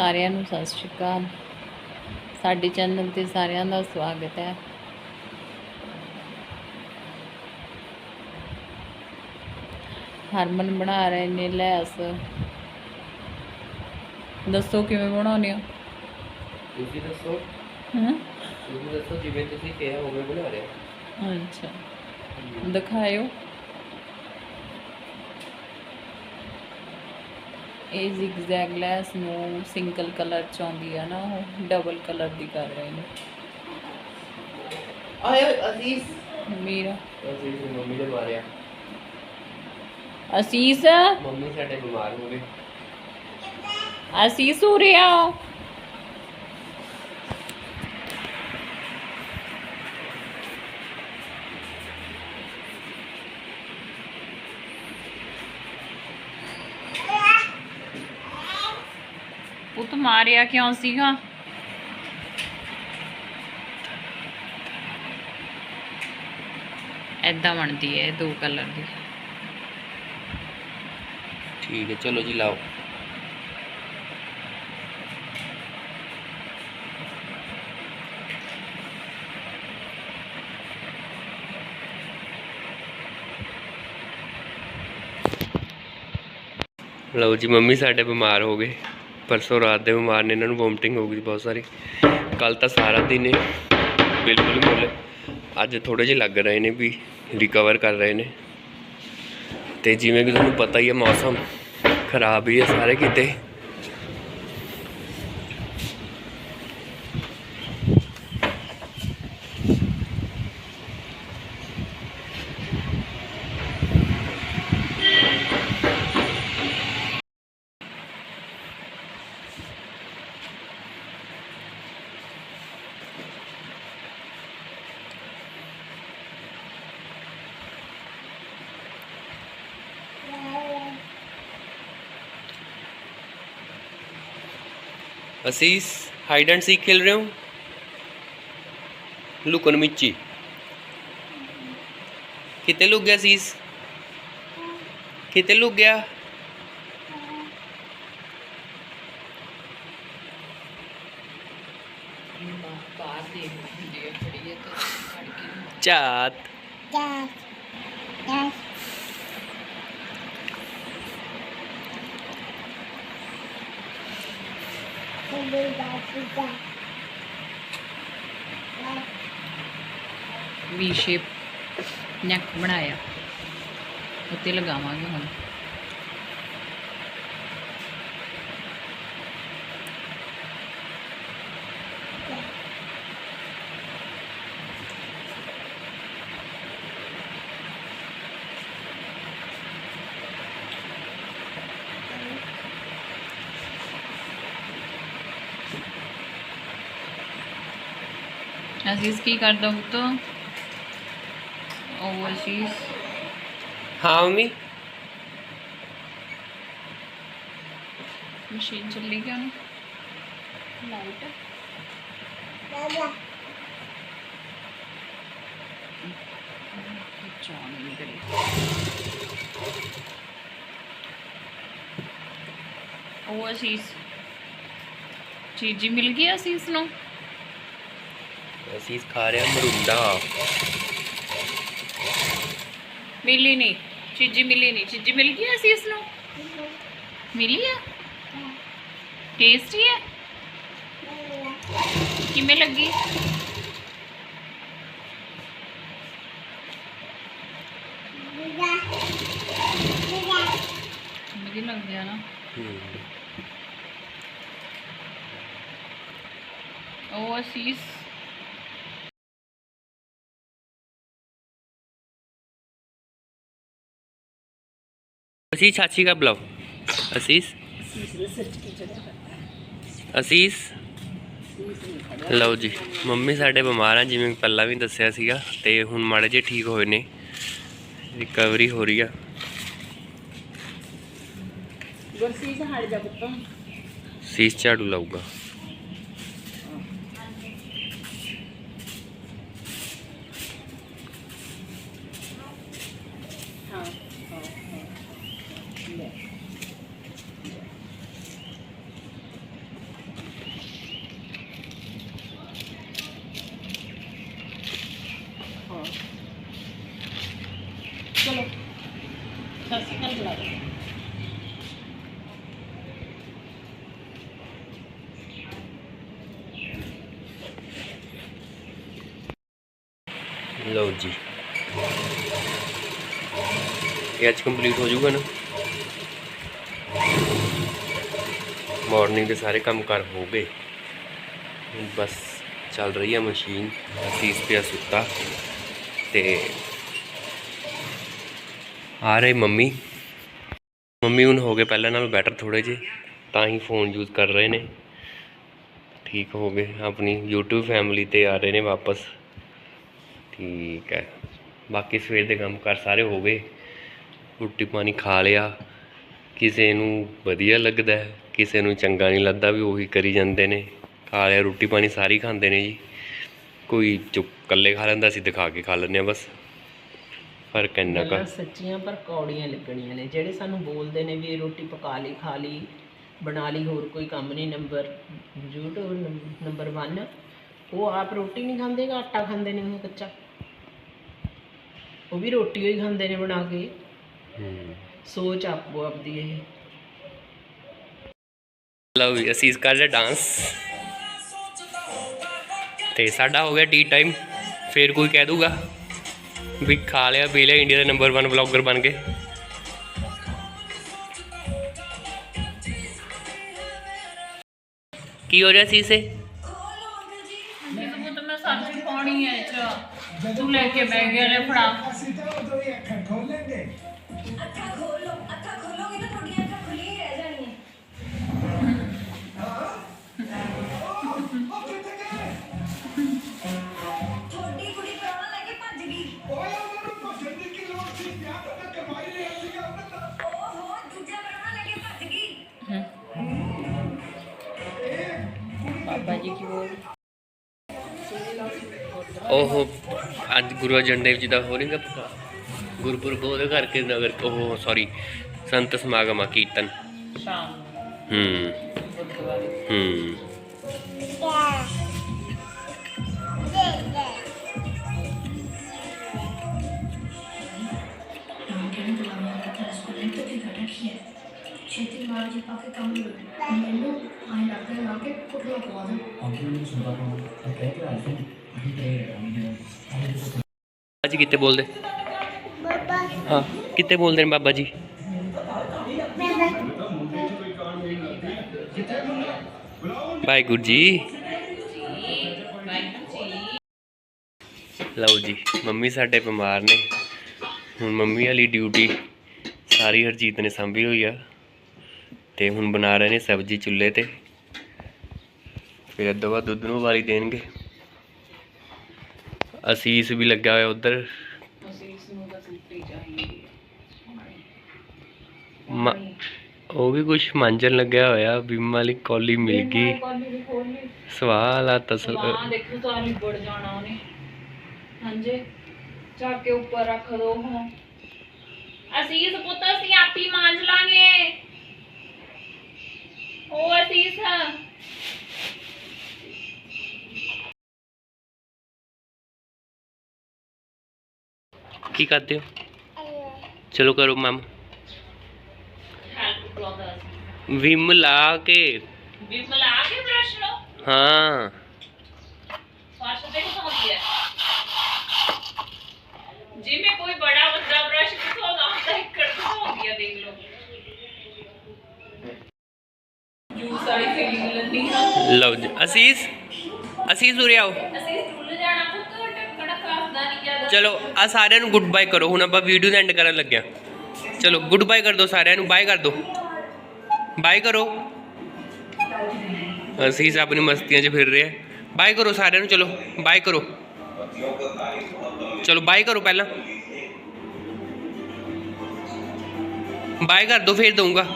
ਸਾਰਿਆਂ ਨੂੰ ਸਤਿ ਸ਼੍ਰੀ ਅਕਾਲ। ਸਾਡੇ ਚੈਨਲ ਤੇ ਸਾਰਿਆਂ ਦਾ ਸਵਾਗਤ ਹੈ। ਹਰਮਨ ਬਣਾ ਰਹੇ ਨੇ ਲੈਸ। ਦੱਸੋ ਕਿਵੇਂ ਬਣਾਉਂਦੇ ਹੋ? ਤੁਸੀਂ ਦੱਸੋ। ਹਾਂ ਤੁਸੀਂ ਦੱਸੋ ਜਿਵੇਂ ਤੁਸੀਂ ਕਿਹਾ ਉਵੇਂ ਬਣਾ ਰਹੇ ਅੱਛਾ। ਦਿਖਾਇਓ। ਇਹ ਜ਼ਿਗਜ਼ੈਗ ਲੈਸ ਨੂੰ ਸਿੰਗਲ ਕਲਰ ਚ ਆਉਂਦੀ ਆ ਨਾ ਉਹ ਡਬਲ ਕਲਰ ਦੀ ਕਰ ਰਹੇ ਨੇ। ਆਏ ਅਜ਼ੀਜ਼। ਮੇਰਾ। ਅਜ਼ੀਜ਼ ਦੀ ਮੰਮੀ ਨੇ ਮਾਰਿਆ ਅਸੀਸ ਮੰਮੀ ਸਾਡੇ ਬਿਮਾਰ ਹੋ ਗਏ। ਅਸੀਸ ਉਰਿਆ ਪੁੱਤ ਮਾਰਿਆ ਕਿਉਂ ਸੀਗਾ? ਐਦਾਂ ਬਣਦੀ ਹੈ ਦੋ ਕਲਰ ਦੀ। ਠੀਕ ਹੈ, ਚਲੋ ਜੀ ਲਾਓ। ਲਓ ਜੀ, ਮੰਮੀ ਸਾਡੇ ਬਿਮਾਰ ਹੋ ਗਏ। ਪਰਸੋਂ ਰਾਤ ਦੇ ਬਿਮਾਰ ਨੇ ਇਹਨਾਂ ਨੂੰ ਵੋਮਟਿੰਗ ਹੋ ਗਈ ਬਹੁਤ ਸਾਰੀ। ਕੱਲ ਤਾਂ ਸਾਰਾ ਦਿਨ ਹੀ ਬਿਲਕੁਲ ਹੀ ਮੁੱਲ ਅੱਜ ਥੋੜੇ ਜਿਹੇ ਲੱਗ ਰਹੇ ਨੇ ਵੀ ਰਿਕਵਰ ਕਰ ਰਹੇ ਨੇ। ਤੇ ਜਿਵੇਂ ਕਿ ਤੁਹਾਨੂੰ ਪਤਾ ਹੀ ਹੈ ਮੌਸਮ ਖਰਾਬ ਹੀ ਹੈ ਸਾਰੇ ਕਿਤੇ। ਅਸੀਸ ਹਾਈਡ ਐਂਡ ਸੀਕ ਖੇਲ ਰਹੇ ਹੋ? ਲੁਕਣ ਮਿੱਚੀ। ਕਿਤੇ ਲੁਕ ਗਿਆ ਸੀਸ ਕਿਤੇ ਲੁਕ ਗਿਆ? ਬਾਹਰ ਦੇਖ ਹੁੰਦੀ ਹੈ ਖੜੀ ਹੈ ਤੇ ਖੜ ਕੇ ਚਾਤ ਵੀ ਸ਼ੇਪ ਨੈਕ ਬਣਾਇਆ। ਉੱਤੇ ਲਗਾਵਾਂਗੇ ਹੁਣ। ਅਜ਼ੀਜ਼ ਕੀ ਕਰਦਾ ਪੁੱਤ? ਉਹ ਅਜ਼ੀਜ਼। ਹਾਂ ਮੰਮੀ। ਮਸ਼ੀਨ ਚੱਲੀ ਕਿਉਂ ਨਹੀਂ ਲਾਈਟ। ਨਹੀਂ ਕਰੀ ਉਹ ਅਸੀਸ ਚੀਜ਼ੀ ਮਿਲ ਗਈ ਅਸੀਸ ਨੂੰ? ਅਸੀਸ ਖਾ ਰਿਹਾ ਮਰੁੰਡਾ ਮਿਲੀ ਨਹੀਂ। ਚੀਜ਼ੀ ਮਿਲੀ ਨਹੀਂ। ਚੀਜ਼ੀ ਮਿਲ ਗਈ ਅਸੀਸ ਨੂੰ ਮਿਲੀ ਆ? ਟੇਸਟੀ ਹੈ ਕਿਵੇਂ ਲੱਗੀ? ਵਧੀਆ ਲੱਗ ਗਿਆ ਨਾ। ਉਹ ਅਸੀਸ ਅਸੀਸ ਚਾਚੀ ਕਾ ਬੁਲਾਓ। ਅਸੀਸ। ਅਸੀਸ। ਲਓ ਜੀ ਮੰਮੀ ਸਾਡੇ ਬਿਮਾਰ ਆ ਜਿਵੇਂ ਪਹਿਲਾਂ ਵੀ ਦੱਸਿਆ ਸੀਗਾ ਤੇ ਹੁਣ ਮਾੜੇ ਜਿਹੇ ਠੀਕ ਹੋਏ ਨੇ। ਰਿਕਵਰੀ ਹੋ ਰਹੀ ਆ। ਜਾ ਸੀਸ ਝਾੜੂ ਲਾਊਗਾ। ਚਲੋ। ਲਓ ਜੀ। ਇਹ ਅੱਜ ਕੰਪਲੀਟ ਹੋ ਜਾਊਗਾ ਨਾ। ਮਾਰਨਿੰਗ ਦੇ ਸਾਰੇ ਕੰਮ ਕਰ ਹੋ ਗਏ। ਹੁਣ ਬਸ ਚੱਲ ਰਹੀ ਆ ਮਸ਼ੀਨ ਅਸੀਸ ਪਿਆ ਸੁੱਤਾ। ਤੇ ਆ ਰਹੇ ਮੰਮੀ। ਮੰਮੀ ਹੁਣ ਹੋ ਗਏ ਪਹਿਲਾਂ ਨਾਲੋਂ ਬੈਟਰ ਥੋੜੇ ਜਿਹੇ, ਤਾਂ ਹੀ ਫੋਨ ਯੂਜ਼ ਕਰ ਰਹੇ ਨੇ। ਠੀਕ ਹੋ ਗਏ, ਆਪਣੀ YouTube ਫੈਮਿਲੀ ਤੇ ਆ ਰਹੇ ਨੇ ਵਾਪਸ। ਠੀਕ ਹੈ। ਬਾਕੀ ਸਵੇਰ ਦੇ ਕੰਮ ਕਰ ਸਾਰੇ ਹੋ ਗਏ। ਰੋਟੀ ਪਾਣੀ ਖਾ ਲਿਆ। ਕਿਸੇ ਨੂੰ ਵਧੀਆ ਲੱਗਦਾ ਹੈ, ਕਿਸੇ ਨੂੰ ਚੰਗਾ ਨਹੀਂ ਲੱਗਦਾ, ਵੀ ਉਹੀ ਕਰੀ ਜਾਂਦੇ ਨੇ। ਖਾ ਲਿਆ, ਰੋਟੀ ਪਾਣੀ ਸਾਰੇ ਹੀ ਖਾਂਦੇ ਨੇ ਜੀ। ਕੋਈ ਚੁੱਕ, ਇਕੱਲੇ ਖਾ ਲੈਂਦਾ, ਅਸੀਂ ਦਿਖਾ ਕੇ ਖਾ ਲੈਂਦੇ ਆ ਬਸ। ਫ਼ਰਕ ਇੰਨਾ ਕਾ ਗੱਲਾਂ ਸੱਚੀਆਂ ਪਰ ਕੌੜੀਆਂ ਲੱਗਣੀਆਂ ਨੇ। ਜਿਹੜੇ ਸਾਨੂੰ ਬੋਲਦੇ ਨੇ ਵੀ ਇਹ ਰੋਟੀ ਪਕਾ ਲਈ ਖਾ ਲਈ ਬਣਾ ਲਈ ਹੋਰ ਕੋਈ ਕੰਮ ਨਹੀਂ ਨੰਬਰ YouTube ਨੰਬ- ਨੰਬਰ 1 ਉਹ ਆਪ ਰੋਟੀ ਨਹੀਂ ਖਾਂਦੇ ਗਾ ਆਟਾ ਖਾਂਦੇ ਨੇ ਉਹ ਕੱਚਾ? ਉਹ ਵੀ ਰੋਟੀ ਹੀ ਖਾਂਦੇ ਨੇ ਬਣਾ ਕੇ। ਹੂੰ। ਸੋਚ ਆਪੋ ਆਪਦੀ ਇਹ। ਲਓ ਵੀ ਅਸੀਂ ਕਰ ਲਿਆ ਡਾਂਸ ਤੇ ਸਾਡਾ ਹੋ ਗਿਆ ਟੀ ਟਾਈਮ ਫੇਰ ਕੋਈ ਕਹਿ ਦੂਗਾ? ਵੀ ਖਾ ਲਿਆ, ਪੀ ਲਿਆ ਇੰਡੀਆ ਦਾ ਨੰਬਰ 1 ਵਲੌਗਰ ਬਣ ਗਏ ਕੀ ਹੋ ਰਿਹਾ ਸੀ ਇਸੇ? ਨਹੀਂ ਤਾਂ ਮੈਂ ਸਬਜ਼ੀ ਪਾਉਣੀ ਹੈ ਚ ਤੂੰ ਲੈ ਕੇ ਬਹਿ ਗਿਆ, ਲੈ ਫੜਾ। ਉਹ ਅੱਜ ਗੁਰੂ ਅਰਜਨ ਦੇਵ ਜੀ ਦਾ ਹੋ ਰਿਹਾ ਪਕਾ? ਗੁਰਪੁਰਬ ਉਹਦੇ ਕਰਕੇ ਨਗਰ ਉਹ ਸੌਰੀ ਸੰਤ ਸਮਾਗਮ ਆ ਕੀਰਤਨ। ਸ਼ਾਮ ਹੂੰ। ਹੂੰ। ਜੀ ਅੱਜ ਕਿੱਥੇ ਬੋਲਦੇ? ਹਾਂ ਕਿੱਥੇ ਬੋਲਦੇ ਨੇ ਬਾਬਾ ਜੀ? ਵਾਹਿਗੁਰੂ ਜੀ। ਲਓ ਜੀ ਮੰਮੀ ਸਾਡੇ ਬਿਮਾਰ ਨੇ। ਹੁਣ ਮੰਮੀ ਵਾਲੀ ਡਿਊਟੀ ਸਾਰੀ ਹਰਜੀਤ ਨੇ ਸੰਭੀ ਹੋਈ ਆ। ਤੇ ਹੁਣ ਬਣਾ ਰਹੇ ਨੇ ਸਬਜ਼ੀ ਚੁੱਲ੍ਹੇ ਤੇ। ਫਿਰ ਅੱਧੋ ਬਾਅਦ ਦੁੱਧ ਨੂੰ ਵਾਰੀ ਦੇਣਗੇ। ਅਸੀਸ ਵੀ ਲੱਗਾ ਹੋਇਆ ਉਧਰ। ਉਹ ਵੀ ਕੁਛ ਮਾਂਜਣ ਲੱਗਿਆ ਹੋਇਆ ਬਿਮ ਵਾਲੀ ਕੌਲੀ ਮਿਲ ਗਈ। ਸਵਾਲ ਆ ਤਸਲ ਦੇਖੋ ਤਾਂ ਲਿਬੜ ਜਾਣਾ ਉਹਨੇ। ਹਾਂਜੀ। ਚੱਕ ਕੇ ਉੱਪਰ ਰੱਖ ਦੋ ਹੁਣ। ਅਸੀਂ ਇਸ ਪੁੱਤ ਅਸੀਂ ਆਪੀ ਮਾਂਜ ਲਾਂਗੇ। ਉਹ ਅਸੀਸ ਕੀ ਕਰਦੇ ਹੋ ਚਲੋ ਕਰੋ ਮਮ ਹੈਲਪ ਬ੍ਰਦਰਸ ਵਿਮ ਲਾ ਕੇ ਵੀ ਮਿਲਾ ਕੇ ਬ੍ਰਸ਼ ਲਓ ਹਾਂ ਫਰਸ਼ ਤੇ ਕਿਥੋਂ ਹੁੰਦੀ ਹੈ ਜਿਵੇਂ ਕੋਈ ਬੜਾ ਵੱਡਾ ਬ੍ਰਸ਼ ਕਿਥੋਂ ਦਾ ਹੁੰਦਾ ਇੱਕ ਕਿਥੋਂ ਹੁੰਦੀ ਹੈ ਦੇਖ ਲਓ ਜੂਸ ਵਾਲੀ ਫੀਲਿੰਗ ਲੈਂਦੀ ਹਾਂ ਲਓ ਜੀ। ਅਸੀਸ ਅਸੀਸ ਉਰੇ ਆਓ। ਚਲੋ ਆ ਸਾਰਿਆਂ ਨੂੰ ਗੁੱਡ ਬਾਏ ਕਰੋ। ਹੁਣ ਆਪਾਂ ਵੀਡੀਓ ਦਾ ਐਂਡ ਕਰਨ ਲੱਗਿਆ। ਚਲੋ ਗੁੱਡ ਬਾਏ ਕਰ ਦਿਓ ਸਾਰਿਆਂ ਨੂੰ। ਬਾਏ ਕਰ ਦਿਓ ਬਾਏ ਕਰੋ। ਅਸੀਸ ਆਪਣੀ ਮਸਤੀਆਂ 'ਚ ਫਿਰ ਰਿਹਾ। ਬਾਏ ਕਰੋ ਸਾਰਿਆਂ ਨੂੰ ਚਲੋ। ਬਾਏ ਕਰੋ। ਚਲੋ ਬਾਏ ਕਰੋ ਪਹਿਲਾਂ। ਬਾਏ ਕਰ ਦਿਓ ਫਿਰ ਦਊਂਗਾ।